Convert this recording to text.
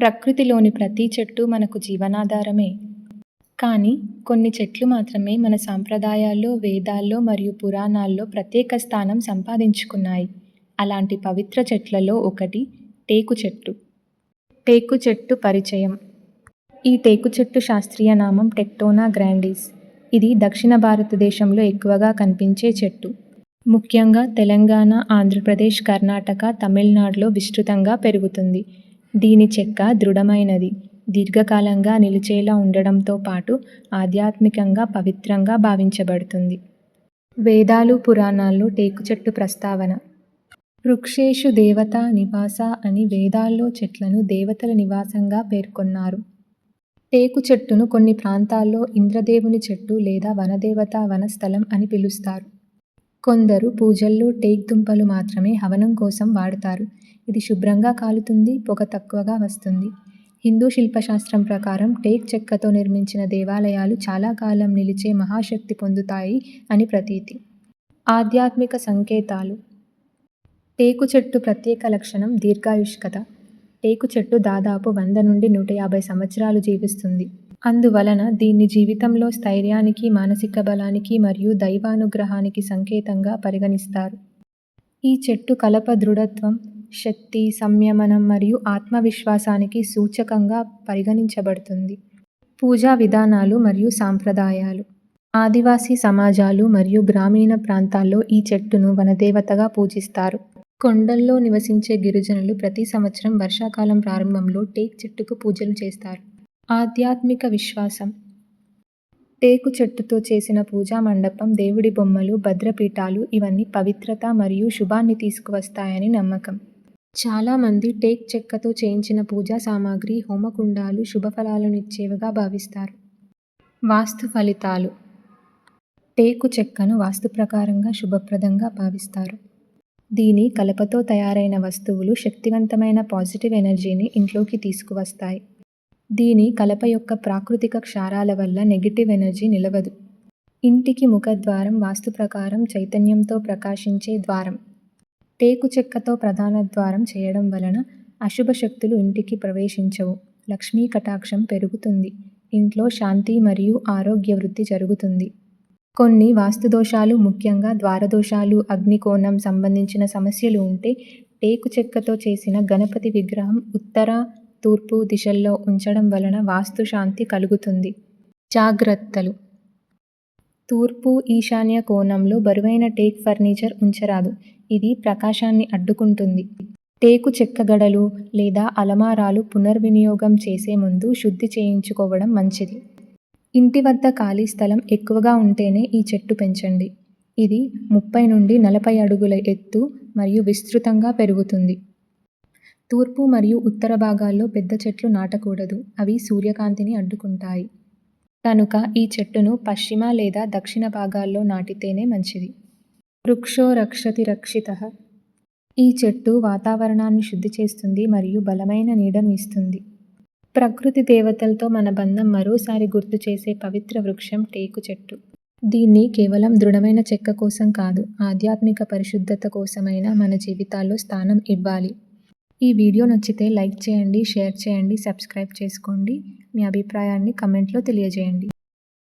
ప్రకృతిలోని ప్రతి చెట్టు మనకు జీవనాధారమే. కానీ కొన్ని చెట్లు మాత్రమే మన సాంప్రదాయాల్లో వేదాల్లో మరియు పురాణాల్లో ప్రత్యేక స్థానం సంపాదించుకున్నాయి. అలాంటి పవిత్ర చెట్లలో ఒకటి టేకు చెట్టు. టేకు చెట్టు పరిచయం. ఈ టేకు చెట్టు శాస్త్రీయ నామం టెక్టోనా గ్రాండీస్. ఇది దక్షిణ భారతదేశంలో ఎక్కువగా కనిపించే చెట్టు. ముఖ్యంగా తెలంగాణ ఆంధ్రప్రదేశ్ కర్ణాటక తమిళనాడులో విస్తృతంగా పెరుగుతుంది. దీని చెక్క దృఢమైనది. దీర్ఘకాలంగా నిలిచేలా ఉండడంతో పాటు ఆధ్యాత్మికంగా పవిత్రంగా భావించబడుతుంది. వేదాలు పురాణాల్లో టేకు చెట్టు ప్రస్తావన. వృక్షేషు దేవత నివాస అని వేదాల్లో చెట్లను దేవతల నివాసంగా పేర్కొన్నారు. టేకు చెట్టును కొన్ని ప్రాంతాల్లో ఇంద్రదేవుని చెట్టు లేదా వనదేవత వనస్థలం అని పిలుస్తారు. కొందరు పూజల్లో టేక్ దుంపలు మాత్రమే హవనం కోసం వాడతారు. ఇది శుభ్రంగా కాలుతుంది పొగ తక్కువగా వస్తుంది. హిందూ శిల్పశాస్త్రం ప్రకారం టేక్ చెక్కతో నిర్మించిన దేవాలయాలు చాలా కాలం నిలిచే మహాశక్తి పొందుతాయి అని ప్రతీతి. ఆధ్యాత్మిక సంకేతాలు. టేకు చెట్టు ప్రత్యేక లక్షణం దీర్ఘాయుష్కత. టేకు చెట్టు దాదాపు వంద నుండి నూట యాభై సంవత్సరాలు జీవిస్తుంది. అందువలన దీన్ని జీవితంలో స్థైర్యానికి మానసిక బలానికి మరియు దైవానుగ్రహానికి సంకేతంగా పరిగణిస్తారు. ఈ చెట్టు కలప దృఢత్వం శక్తి సంయమనం మరియు ఆత్మవిశ్వాసానికి సూచకంగా పరిగణించబడుతుంది. పూజా విధానాలు మరియు సాంప్రదాయాలు. ఆదివాసీ సమాజాలు మరియు గ్రామీణ ప్రాంతాల్లో ఈ చెట్టును వనదేవతగా పూజిస్తారు. కొండల్లో నివసించే గిరిజనులు ప్రతి సంవత్సరం వర్షాకాలం ప్రారంభంలో టేక్ చెట్టుకు పూజలు చేస్తారు. ఆధ్యాత్మిక విశ్వాసం. టేకు చెట్టుతో చేసిన పూజా మండపం దేవుడి బొమ్మలు భద్రపీఠాలు ఇవన్నీ పవిత్రత మరియు శుభాన్ని తీసుకువస్తాయని నమ్మకం. చాలామంది టేక్ చెక్కతో చేయించిన పూజా సామాగ్రి హోమకుండాలు శుభఫలాలను ఇచ్చేవిగా భావిస్తారు. వాస్తు ఫలితాలు. టేకు చెక్కను వాస్తు ప్రకారంగా శుభప్రదంగా భావిస్తారు. దీని కలపతో తయారైన వస్తువులు శక్తివంతమైన పాజిటివ్ ఎనర్జీని ఇంట్లోకి తీసుకువస్తాయి. దీని కలప యొక్క ప్రాకృతిక క్షారాల వల్ల నెగిటివ్ ఎనర్జీ నిలవదు. ఇంటికి ముఖద్వారం వాస్తు ప్రకారం చైతన్యంతో ప్రకాశించే ద్వారం. టేకు చెక్కతో ప్రధాన ద్వారం చేయడం వలన అశుభ శక్తులు ఇంటికి ప్రవేశించవు. లక్ష్మీ కటాక్షం పెరుగుతుంది. ఇంట్లో శాంతి మరియు ఆరోగ్య వృద్ధి జరుగుతుంది. కొన్ని వాస్తు దోషాలు ముఖ్యంగా ద్వారదోషాలు అగ్నికోణం సంబంధించిన సమస్యలు ఉంటే టేకు చెక్కతో చేసిన గణపతి విగ్రహం ఉత్తర తూర్పు దిశల్లో ఉంచడం వలన వాస్తు శాంతి కలుగుతుంది. జాగ్రత్తలు. తూర్పు ఈశాన్య కోణంలో బరువైన టేక్ ఫర్నిచర్ ఉంచరాదు. ఇది ప్రకాశాన్ని అడ్డుకుంటుంది. టేకు చెక్క గడలు లేదా అలమారాలు పునర్వినియోగం చేసే ముందు శుద్ధి చేయించుకోవడం మంచిది. ఇంటి వద్ద ఖాళీ స్థలం ఎక్కువగా ఉంటేనే ఈ చెట్టు పెంచండి. ఇది ముప్పై నుండి నలభై అడుగుల ఎత్తు మరియు విస్తృతంగా పెరుగుతుంది. తూర్పు మరియు ఉత్తర భాగాల్లో పెద్ద చెట్లు నాటకూడదు. అవి సూర్యకాంతిని అడ్డుకుంటాయి. కనుక ఈ చెట్టును పశ్చిమ లేదా దక్షిణ భాగాల్లో నాటితేనే మంచిది. వృక్షో రక్షతి రక్షిత ఈ చెట్టు వాతావరణాన్ని శుద్ధి చేస్తుంది మరియు బలమైన నీడను ఇస్తుంది. ప్రకృతి దేవతలతో మన బంధం మరోసారి గుర్తు చేసే పవిత్ర వృక్షం టేకు చెట్టు. దీన్ని కేవలం దృఢమైన చెక్క కోసం కాదు ఆధ్యాత్మిక పరిశుద్ధత కోసమైనా మన జీవితాల్లో స్థానం ఇవ్వాలి. ఈ వీడియో నచ్చితే లైక్ చేయండి షేర్ చేయండి సబ్స్క్రైబ్ చేసుకోండి. మీ అభిప్రాయాన్ని కమెంట్లో తెలియజేయండి.